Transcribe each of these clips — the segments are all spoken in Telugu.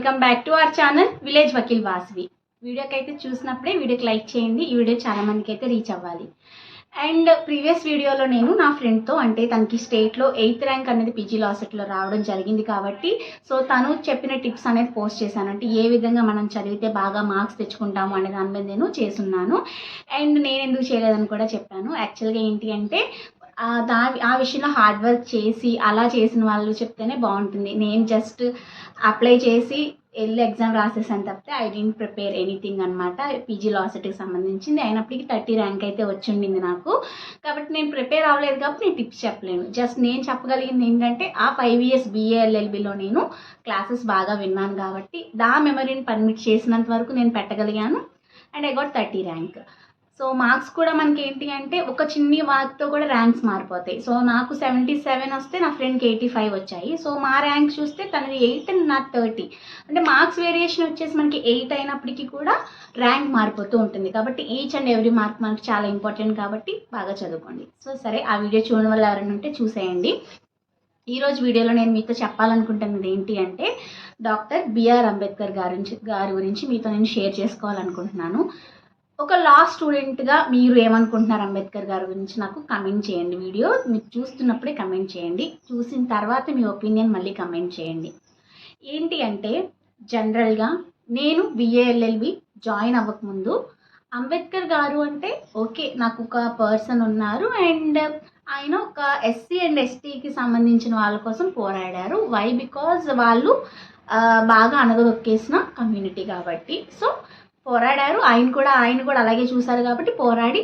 Welcome back to our channel village Vakeel Vasavi వీడియోకి అయితే చూసినప్పుడే వీడియోకి లైక్ చేయండి ఈ వీడియో చాలా మందికి అయితే రీచ్ అవ్వాలి అండ్ ప్రీవియస్ వీడియోలో నేను నా ఫ్రెండ్తో అంటే తనకి స్టేట్లో ఎయిత్ ర్యాంక్ అనేది పీజీ లాసెట్లో రావడం జరిగింది కాబట్టి సో తను చెప్పిన టిప్స్ అనేది పోస్ట్ చేశాను. అంటే ఏ విధంగా మనం చదివితే బాగా మార్క్స్ తెచ్చుకుంటాము అనే దాని మీద నేను చేస్తున్నాను. అండ్ నేను ఎందుకు చేయలేదని కూడా చెప్పాను. యాక్చువల్గా ఏంటి అంటే దా ఆ విషయంలో హార్డ్ వర్క్ చేసి అలా చేసిన వాళ్ళు చెప్తేనే బాగుంటుంది. నేను జస్ట్ అప్లై చేసి వెళ్ళి ఎగ్జామ్ రాసేసాను తప్పితే ఐ డెంట్ ప్రిపేర్ ఎనీథింగ్ అనమాట పీజీ లాసిటీకి సంబంధించింది. అయినప్పటికీ థర్టీ ర్యాంక్ అయితే వచ్చిండింది నాకు. కాబట్టి నేను ప్రిపేర్ అవ్వలేదు కాబట్టి నేను టిప్స్ చెప్పలేను. జస్ట్ నేను చెప్పగలిగింది ఏంటంటే ఆ ఫైవ్ ఇయర్స్ బీఏఎల్ఎల్బిలో నేను క్లాసెస్ బాగా విన్నాను కాబట్టి దా మెమరీని పర్మిట్ చేసినంత వరకు నేను పెట్టగలిగాను. And I got thirty rank so marks కూడా మనకి ఏంటి అంటే ఒక చిన్ని వాక్తో కూడా ర్యాంక్స్ మారిపోతాయి. సో నాకు సెవెంటీ సెవెన్ వస్తే నా ఫ్రెండ్కి ఎయిటీ ఫైవ్ వచ్చాయి. సో మా ర్యాంక్ చూస్తే తనది ఎయిట్ అండ్ నా థర్టీ. అంటే మార్క్స్ వేరియేషన్ వచ్చేసి మనకి ఎయిట్ అయినప్పటికీ కూడా ర్యాంక్ మారిపోతూ ఉంటుంది. కాబట్టి ఈచ్ అండ్ ఎవ్రీ మార్క్ మనకి చాలా ఇంపార్టెంట్ కాబట్టి బాగా చదువుకోండి. సో సరే ఆ వీడియో చూడడం వల్ల ఎవరైనా ఉంటే చూసేయండి. ఈరోజు వీడియోలో నేను మీతో చెప్పాలనుకుంటున్నది ఏంటి అంటే డాక్టర్ బిఆర్ అంబేద్కర్ గారి గారి గురించి మీతో నేను షేర్ చేసుకోవాలనుకుంటున్నాను. ఒక లా స్టూడెంట్గా మీరు ఏమనుకుంటున్నారు అంబేద్కర్ గారి గురించి నాకు కమెంట్ చేయండి. వీడియో మీరు చూస్తున్నప్పుడే కమెంట్ చేయండి. చూసిన తర్వాత మీ ఒపీనియన్ మళ్ళీ కమెంట్ చేయండి. ఏంటి అంటే జనరల్గా నేను బిఏఎల్ఎల్బి జాయిన్ అవ్వకముందు అంబేద్కర్ గారు అంటే ఓకే నాకు ఒక పర్సన్ ఉన్నారు అండ్ ఆయన ఒక ఎస్సీ అండ్ ఎస్టీకి సంబంధించిన వాళ్ళ కోసం పోరాడారు. వై బికాజ్ వాళ్ళు బాగా అనగదొక్కేసిన కమ్యూనిటీ కాబట్టి. సో పోరాడారు. ఆయన కూడా ఆయన కూడా అలాగే చూశారు కాబట్టి పోరాడి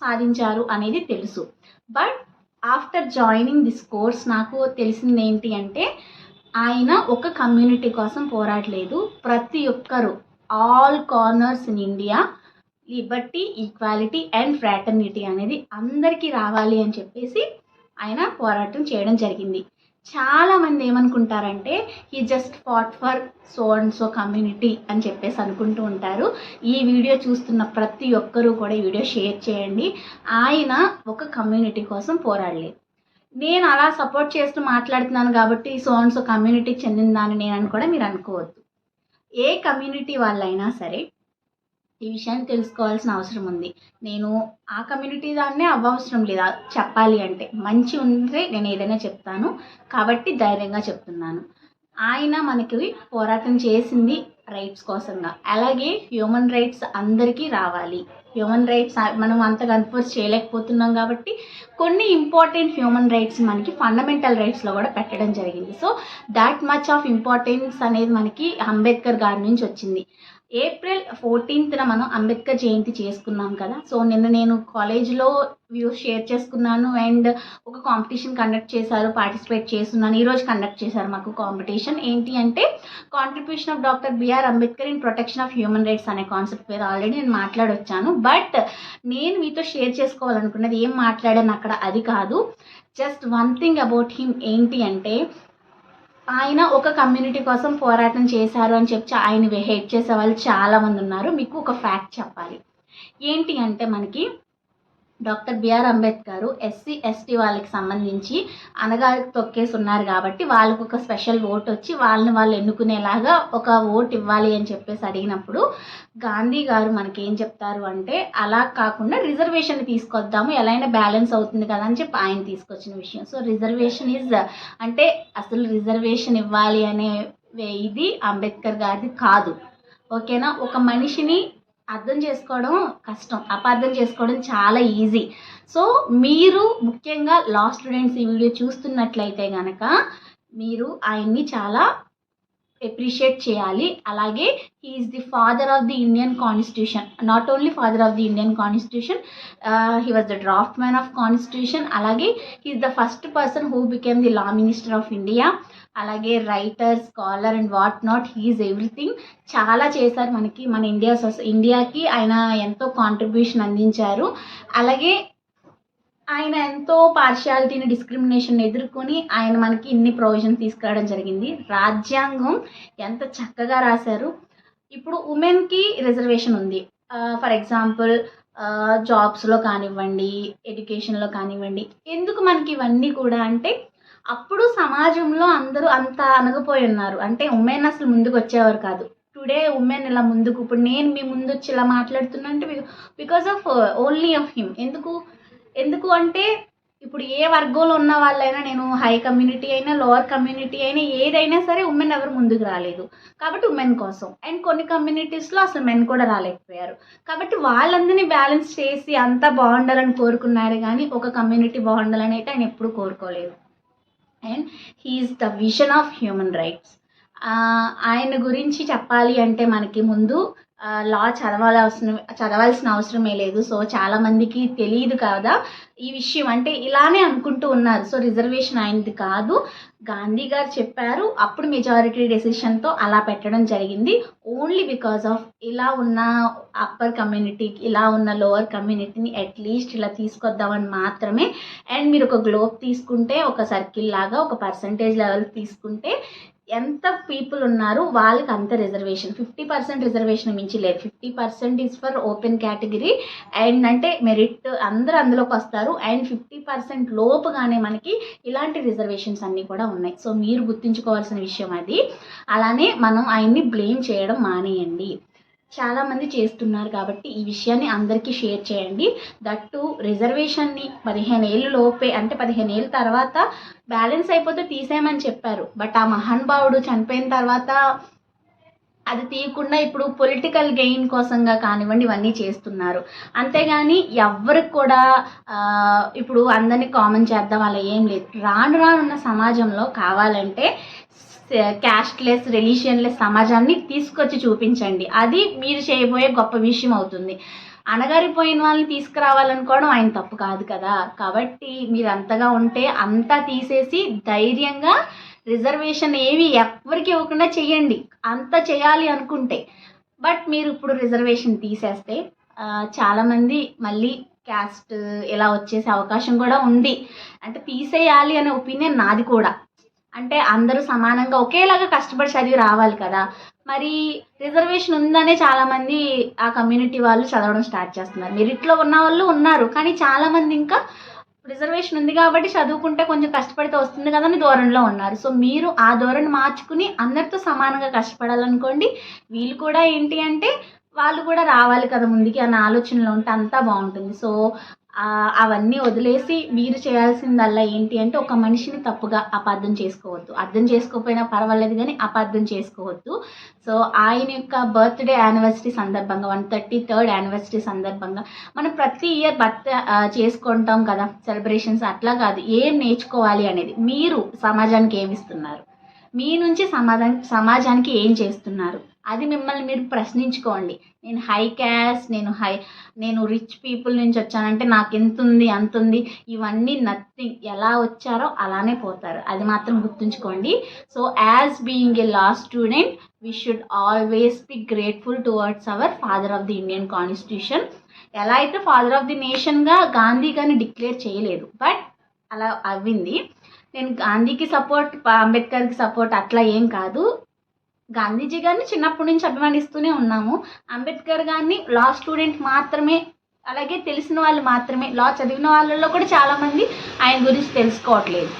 సాధించారు అనేది తెలుసు. But after joining this course నాకు తెలిసింది ఏంటి అంటే ఆయన ఒక కమ్యూనిటీ కోసం పోరాడలేదు. ప్రతి ఒక్కరు all corners in India liberty equality and fraternity అనేది అందరికీ రావాలి అని చెప్పేసి ఆయన పోరాటం చేయడం జరిగింది. చాలా మంది ఏమనుకుంటారంటే ఈ just fought for so and so community అని చెప్పేసి అనుకుంటూ ఉంటారు. ఈ వీడియో చూస్తున్న ప్రతి ఒక్కరూ కూడా ఈ వీడియో షేర్ చేయండి. ఆయన ఒక కమ్యూనిటీ కోసం పోరాడలేదు. నేను అలా సపోర్ట్ చేస్తూ మాట్లాడుతున్నాను కాబట్టి సో అండ్ సో కమ్యూనిటీకి చెందిందని నేను అని కూడా మీరు అనుకోవద్దు. ఏ కమ్యూనిటీ వాళ్ళైనా సరే ఈ విషయాన్ని తెలుసుకోవాల్సిన అవసరం ఉంది. నేను ఆ కమ్యూనిటీ దాన్నే అవ్వవసరం లేదా. చెప్పాలి అంటే మంచి ఉంటే నేను ఏదైనా చెప్తాను. కాబట్టి ధైర్యంగా చెప్తున్నాను. ఆయన మనకి పోరాటం చేసింది రైట్స్ కోసంగా. అలాగే హ్యూమన్ రైట్స్ అందరికీ రావాలి. హ్యూమన్ రైట్స్ మనం అంతగా అన్ఫోర్స్ చేయలేకపోతున్నాం కాబట్టి కొన్ని ఇంపార్టెంట్ హ్యూమన్ రైట్స్ మనకి ఫండమెంటల్ రైట్స్లో కూడా పెట్టడం జరిగింది. So that much of importance అనేది మనకి అంబేద్కర్ గారి నుంచి వచ్చింది. ఏప్రిల్ ఫోర్టీన్త్న మనం అంబేద్కర్ జయంతి చేసుకున్నాం కదా. సో నిన్న నేను కాలేజ్లో వ్యూస్ షేర్ చేసుకున్నాను అండ్ ఒక కాంపిటీషన్ కండక్ట్ చేశారు పార్టిసిపేట్ చేస్తున్నాను. ఈరోజు కండక్ట్ చేశారు మాకు కాంపిటీషన్. ఏంటి అంటే contribution of doctor B R Ambedkar in protection of human rights అనే కాన్సెప్ట్ మీద ఆల్రెడీ నేను మాట్లాడొచ్చాను. బట్ నేను మీతో షేర్ చేసుకోవాలనుకున్నది ఏం మాట్లాడాను అక్కడ అది కాదు. Just one thing about him ఏంటి అంటే ఆయన ఒక కమ్యూనిటీ కోసం పోరాటం చేశారు అని చెప్పి ఆయన హెట్ చేసే వాళ్ళు చాలామంది ఉన్నారు. మీకు ఒక ఫ్యాక్ట్ చెప్పాలి. ఏంటి అంటే మనకి doctor B R Ambedkar SC ST వాళ్ళకి సంబంధించి అనగా తొక్కేసి ఉన్నారు కాబట్టి వాళ్ళకు ఒక స్పెషల్ ఓట్ వచ్చి వాళ్ళని వాళ్ళు ఎన్నుకునేలాగా ఒక ఓటు ఇవ్వాలి అని చెప్పేసి అడిగినప్పుడు గాంధీ గారు మనకి ఏం చెప్తారు అంటే అలా కాకుండా రిజర్వేషన్ తీసుకొద్దాము ఎలా అయినా బ్యాలెన్స్ అవుతుంది కదా అని చెప్పి ఆయన తీసుకొచ్చిన విషయం. సో రిజర్వేషన్ ఈజ్ అంటే అసలు రిజర్వేషన్ ఇవ్వాలి అనే ఇది అంబేద్కర్ గారిది కాదు. ఓకేనా? ఒక మనిషిని అర్థం చేసుకోవడం కష్టం. అపార్థం చేసుకోవడం చాలా ఈజీ. సో మీరు ముఖ్యంగా లా స్టూడెంట్స్ ఈ వీడియో చూస్తున్నట్లయితే కనుక మీరు ఆయన్ని చాలా ఎప్రిషియేట్ చేయాలి. అలాగే he is the father of the Indian constitution not only father of the Indian constitution he was the draft man of constitution అలాగే he is the first person who became the law minister of India అలాగే writer scholar and what not he is everything చాలా చేశారు మనకి మన ఇండియా సొస ఇండియాకి ఆయన ఎంతో కాంట్రిబ్యూషన్ అందించారు. అలాగే ఆయన ఎంతో పార్షియాలిటీని డిస్క్రిమినేషన్ ఎదుర్కొని ఆయన మనకి ఇన్ని ప్రొవిజన్ తీసుకురావడం జరిగింది. రాజ్యాంగం ఎంత చక్కగా రాశారు. ఇప్పుడు ఉమెన్కి రిజర్వేషన్ ఉంది. ఫర్ ఎగ్జాంపుల్ జాబ్స్లో కానివ్వండి ఎడ్యుకేషన్లో కానివ్వండి ఎందుకు మనకి ఇవన్నీ కూడా అంటే అప్పుడు సమాజంలో అందరూ అంత అనగపోయి ఉన్నారు. అంటే ఉమెన్ అసలు ముందుకు వచ్చేవారు కాదు. టుడే ఉమెన్ ఇలా ముందుకు ఇప్పుడు నేను మీ ముందు వచ్చి ఇలా మాట్లాడుతున్నా అంటే because of only of him ఎందుకు? ఎందుకు అంటే ఇప్పుడు ఏ వర్గంలో ఉన్న వాళ్ళైనా నేను హై కమ్యూనిటీ అయినా లోవర్ కమ్యూనిటీ అయినా ఏదైనా సరే ఉమెన్ ఎవరు ముందుకు రాలేదు. కాబట్టి ఉమెన్ కోసం. అండ్ కొన్ని కమ్యూనిటీస్లో అసలు మెన్ కూడా రాలేకపోయారు. కాబట్టి వాళ్ళందరినీ బ్యాలెన్స్ చేసి అంతా బాగుండాలని కోరుకున్నారు కానీ ఒక కమ్యూనిటీ బాగుండాలని అయితే ఆయన ఎప్పుడు కోరుకోలేదు. And he is the vision of human rights ఆయన గురించి చెప్పాలి అంటే మనకి ముందు లా చదవాల్సిన చదవాల్సిన అవసరమే లేదు. సో చాలామందికి తెలియదు కదా ఈ విషయం. అంటే ఇలానే అనుకుంటూ ఉన్నారు. సో రిజర్వేషన్ అయింది కాదు. గాంధీ గారు చెప్పారు అప్పుడు మెజారిటీ డెసిషన్తో అలా పెట్టడం జరిగింది. ఓన్లీ బికాస్ ఆఫ్ ఇలా ఉన్న అప్పర్ కమ్యూనిటీకి ఇలా ఉన్న లోవర్ కమ్యూనిటీని అట్లీస్ట్ ఇలా తీసుకొద్దామని మాత్రమే. అండ్ మీరు ఒక గ్లోబ్ తీసుకుంటే ఒక సర్కిల్ లాగా ఒక పర్సంటేజ్ లెవెల్ తీసుకుంటే ఎంత పీపుల్ ఉన్నారు వాళ్ళకి అంత రిజర్వేషన్ ఫిఫ్టీ పర్సెంట్ రిజర్వేషన్ మించి లేదు. Fifty percent is for open category and అంటే మెరిట్ అందరూ అందులోకి వస్తారు. అండ్ ఫిఫ్టీ పర్సెంట్ లోపుగానే మనకి ఇలాంటి రిజర్వేషన్స్ అన్నీ కూడా ఉన్నాయి. సో మీరు గుర్తుంచుకోవాల్సిన విషయం అది. అలానే మనం ఆయన్ని బ్లేమ్ చేయడం మానేయండి. చాలామంది చేస్తున్నారు కాబట్టి ఈ విషయాన్ని అందరికీ షేర్ చేయండి. దట్టు రిజర్వేషన్ని పదిహేను ఏళ్ళు లోపే అంటే పదిహేను ఏళ్ళ తర్వాత బ్యాలెన్స్ అయిపోతే తీసేయమని చెప్పారు. బట్ ఆ మహానుభావుడు చనిపోయిన తర్వాత అది తీయకుండా ఇప్పుడు పొలిటికల్ గెయిన్ కోసంగా కానివ్వండి ఇవన్నీ చేస్తున్నారు. అంతేగాని ఎవ్వరికి కూడా ఇప్పుడు అందరినీ కామన్ చేద్దాం అలా ఏం లేదు. రాను రానున్న సమాజంలో కావాలంటే క్యాస్ట్లెస్ రిలీజియన్లెస్ సమాజాన్ని తీసుకొచ్చి చూపించండి. అది మీరు చేయబోయే గొప్ప విషయం అవుతుంది. అణగారిపోయిన వాళ్ళని తీసుకురావాలనుకోవడం ఆయన తప్పు కాదు కదా. కాబట్టి మీరు అంతగా ఉంటే అంతా తీసేసి ధైర్యంగా రిజర్వేషన్ ఏవి ఎవరికి ఇవ్వకుండా చేయండి. అంత చేయాలి అనుకుంటే. బట్ మీరు ఇప్పుడు రిజర్వేషన్ తీసేస్తే చాలామంది మళ్ళీ క్యాస్ట్ ఇలా వచ్చేసే అవకాశం కూడా ఉంది. అంటే తీసేయాలి అనే ఒపీనియన్ నాది కూడా. అంటే అందరూ సమానంగా ఒకేలాగా కష్టపడి చదివి రావాలి కదా. మరి రిజర్వేషన్ ఉందనే చాలామంది ఆ కమ్యూనిటీ వాళ్ళు చదవడం స్టార్ట్ చేస్తున్నారు. మెరిట్లో ఉన్న వాళ్ళు ఉన్నారు కానీ చాలామంది ఇంకా రిజర్వేషన్ ఉంది కాబట్టి చదువుకుంటే కొంచెం కష్టపడితే వస్తుంది కదా అని ధోరణిలో ఉన్నారు. సో మీరు ఆ ధోరణి మార్చుకుని అందరితో సమానంగా కష్టపడాలనుకోండి వీళ్ళు కూడా ఏంటి అంటే వాళ్ళు కూడా రావాలి కదా ముందుకి అన్న ఆలోచనలో ఉంటే అంతా బాగుంటుంది. సో అవన్నీ వదిలేసి మీరు చేయాల్సిందల్లా ఏంటి అంటే ఒక మనిషిని తప్పుగా అపార్థం చేసుకోవద్దు. అర్థం చేసుకోకపోయినా పర్వాలేదు కానీ అపార్థం చేసుకోవద్దు. సో ఆయన యొక్క బర్త్డే యానివర్సరీ సందర్భంగా వన్ థర్టీ థర్డ్ యానివర్సరీ సందర్భంగా మనం ప్రతి ఇయర్ బర్త్ చేసుకుంటాం కదా సెలబ్రేషన్స్. అట్లా కాదు. ఏం నేర్చుకోవాలి అనేది మీరు సమాజానికి ఏమిస్తున్నారు మీ నుంచి సమాధానం సమాజానికి ఏం చేస్తున్నారు? అది మిమ్మల్ని మీరు ప్రశ్నించుకోండి. నేను హై క్యాస్ట్ నేను హై నేను రిచ్ పీపుల్ నుంచి వచ్చానంటే నాకు ఎంత ఉంది అంత ఉంది ఇవన్నీ నథింగ్. ఎలా వచ్చారో అలానే పోతారు. అది మాత్రం గుర్తుంచుకోండి. So as being a law student we should always be grateful towards our father of the Indian constitution ఎలా అయితే ఫాదర్ ఆఫ్ ది నేషన్గా గాంధీ గారిని డిక్లేర్ చేయలేదు బట్ అలా అవ్వింది. నేను గాంధీకి సపోర్ట్ అంబేద్కర్కి సపోర్ట్ అట్లా ఏం కాదు. గాంధీజీ గారిని చిన్నప్పటి నుంచి అభిమానిస్తూనే ఉన్నాము. అంబేద్కర్ గారిని లా స్టూడెంట్ మాత్రమే అలాగే తెలిసిన వాళ్ళు మాత్రమే లా చదివిన వాళ్ళల్లో కూడా చాలామంది ఆయన గురించి తెలుసుకోవట్లేదు.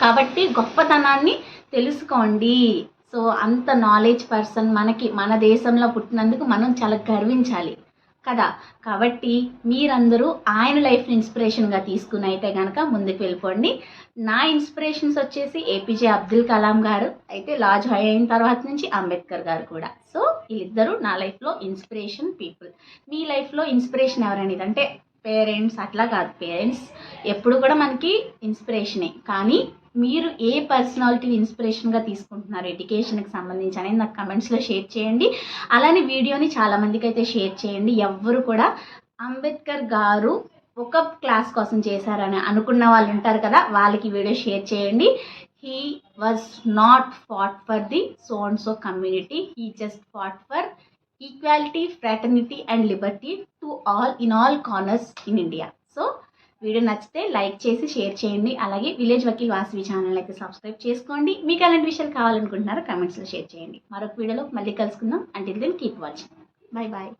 కాబట్టి గొప్పతనాన్ని తెలుసుకోండి. సో అంత నాలెడ్జ్ పర్సన్ మనకి మన దేశంలో పుట్టినందుకు మనం చాలా గర్వించాలి. కదా? కాబట్టి మీరందరూ ఆయన లైఫ్ని ఇన్స్పిరేషన్గా తీసుకుని అయితే కనుక ముందుకు వెళ్ళిపోండి. నా ఇన్స్పిరేషన్స్ వచ్చేసి ఏపీజే అబ్దుల్ కలాం గారు అయితే లా జాయిన్ అయిన తర్వాత నుంచి అంబేద్కర్ గారు కూడా. సో వీళ్ళిద్దరూ నా లైఫ్లో ఇన్స్పిరేషన్ పీపుల్. మీ లైఫ్లో ఇన్స్పిరేషన్ ఎవరనేది అంటే పేరెంట్స్ అట్లా కాదు. పేరెంట్స్ ఎప్పుడు కూడా మనకి ఇన్స్పిరేషనే. కానీ మీరు ఏ పర్సనాలిటీని ఇన్స్పిరేషన్గా తీసుకుంటున్నారు? ఎడ్యుకేషన్కి సంబంధించి అనేది నాకు కమెంట్స్లో షేర్ చేయండి. అలానే వీడియోని చాలామందికి అయితే షేర్ చేయండి. ఎవ్వరు కూడా అంబేద్కర్ గారు ఒక క్లాస్ కోసం చేశారని అనుకున్న వాళ్ళు ఉంటారు కదా వాళ్ళకి వీడియో షేర్ చేయండి. He was not fought for the so and so community he just fought for equality fraternity and liberty to all in all corners in India video నచ్చితే లైక్ చేసి షేర్ చేయండి. అలాగే విలేజ్ వకీల్ వాసవి ఛానల్ అయితే సబ్స్క్రైబ్ చేసుకోండి. మీకు అలాంటి విషయాలు కావాలనుకుంటున్నారో కమెంట్స్లో షేర్ చేయండి. మరొక వీడియోలో మళ్ళీ కలుసుకుందాం. అంటే then keep watching bye bye